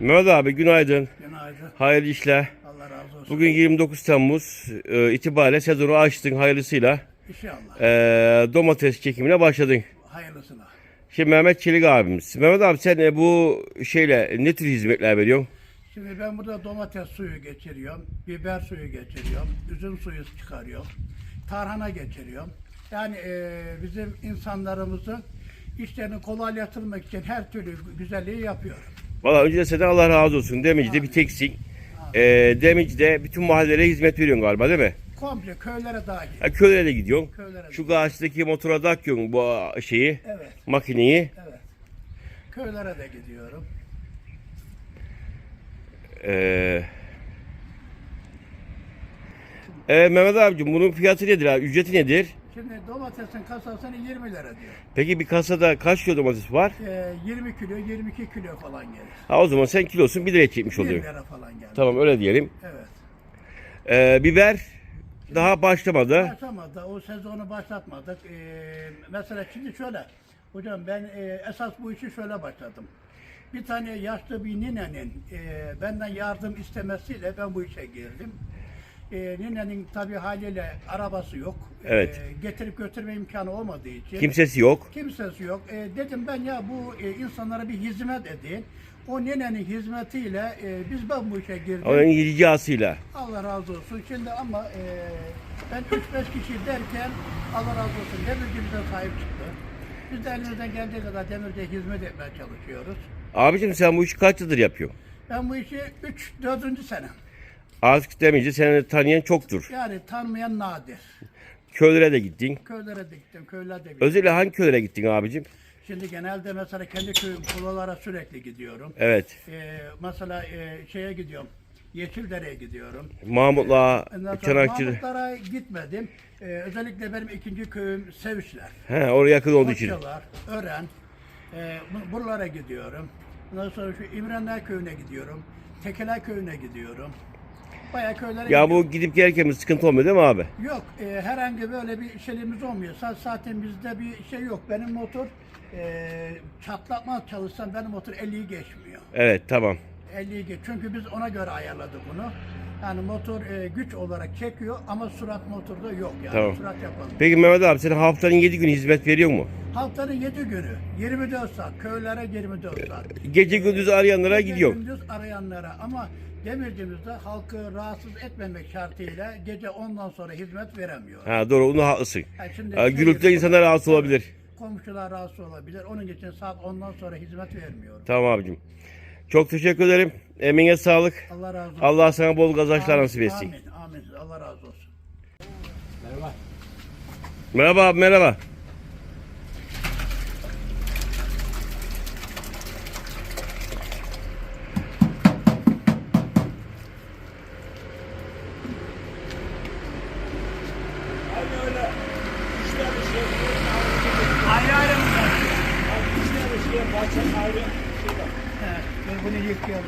Mehmet abi günaydın. Günaydın. Hayırlı işler. Allah razı olsun. Bugün 29 Temmuz e, itibariyle sezonu açtın hayırlısıyla. İnşallah. E, domates çekimine başladın. Hayırlısına. Şimdi Mehmet Çelik abimiz. Mehmet abi sen e, bu şeyle ne tür hizmetler veriyorsun? Şimdi ben burada domates suyu geçiriyorum. Biber suyu geçiriyorum. Üzüm suyu çıkarıyorum. Tarhana geçiriyorum. Yani e, bizim insanlarımızın işlerini kolaylaştırmak için her türlü güzelliği yapıyorum. Valla önce de senden Allah razı olsun. Demirci'de bir teksin. E, Demirci'de bütün mahallelere hizmet veriyorsun galiba değil mi? Komple köylere dahil. Ha, köylere de gidiyorsun. Köylere Şu karşıdaki motora takıyorsun bu şeyi, Evet, makineyi. evet. Köylere de gidiyorum. Ee, evet Mehmet abicim bunun fiyatı nedir abi? Ücreti nedir? Şimdi domatesin kasasını 20 lira diyor. Peki bir kasada kaç kilo domates var? E, 20 kilo, 22 kilo falan gelir. Ha o zaman sen kilosun bir liraya çekmiş 1 oluyor. lira falan gelir. Tamam öyle diyelim. Evet. Ee, biber daha başlamadı. Başlamadı. O sezonu başlatmadık. Ee, mesela şimdi şöyle. Hocam ben e, esas bu işi şöyle başladım. Bir tane yaşlı bir ninenin e, benden yardım istemesiyle ben bu işe girdim. E, ninenin tabi haliyle arabası yok. E, Evet. getirip götürme imkanı olmadığı için. Kimsesi yok. Kimsesi yok. E, dedim ben ya bu e, insanlara bir hizmet edeyim. O ninenin hizmetiyle e, biz ben bu işe girdim. Onun ricasıyla. Allah razı olsun. Şimdi ama e, ben 3-5 kişi derken Allah razı olsun demirci bize sahip çıktı. Biz de elimizden geldiği kadar demirciye hizmet etmeye çalışıyoruz. Abicim sen bu işi kaç yıldır yapıyorsun? Ben bu işi 3-4. sene. Artık demince seni tanıyan çoktur. Yani tanımayan nadir. Köylere de gittin. Köylere de gittim, köylere de gittim. Özellikle hangi köylere gittin abicim? Şimdi genelde mesela kendi köyüm kulalara sürekli gidiyorum. Evet. E, mesela e, şeye gidiyorum. Yeşildere'ye gidiyorum. Mahmut'la Çanakçı. Mahmutlara gitmedim. E, özellikle benim ikinci köyüm Sevişler. He, oraya yakın olduğu için. Koçyalar, Ören, e, bu- buralara gidiyorum. Ondan sonra şu İmrenler köyüne gidiyorum. Tekeler köyüne gidiyorum. Bayağı köylere Ya gidiyorum. bu gidip gelirken bir sıkıntı olmuyor değil mi abi? Yok, e, herhangi böyle bir şeyimiz olmuyor. Sa- Zaten bizde bir şey yok. Benim motor e, çatlatmaz çalışsam benim motor 50'yi geçmiyor. Evet tamam. 50'yi geç. Çünkü biz ona göre ayarladık bunu. Yani motor e, güç olarak çekiyor ama sürat motorda yok yani. Tamam. Sürat yapalım. Peki Mehmet abi sen haftanın 7 günü hizmet veriyor mu? Haftanın 7 günü 24 saat köylere 24 saat. Gece gündüz arayanlara Gece gidiyor. Gündüz arayanlara ama demircimizde halkı rahatsız etmemek şartıyla gece ondan sonra hizmet veremiyor. Ha doğru onu haklısın. Yani şimdi Ha, şey insanlar rahatsız olabilir. Komşular rahatsız olabilir. Onun için saat ondan sonra hizmet vermiyorum. Tamam abicim. Çok teşekkür ederim. Emeğine sağlık. Allah razı olsun. Allah sana bol kazançlar nasip etsin. Amin. Amin. Allah razı olsun. Merhaba abi merhaba. Ayrı ayrı mı? He, dur bunu yıkayalım.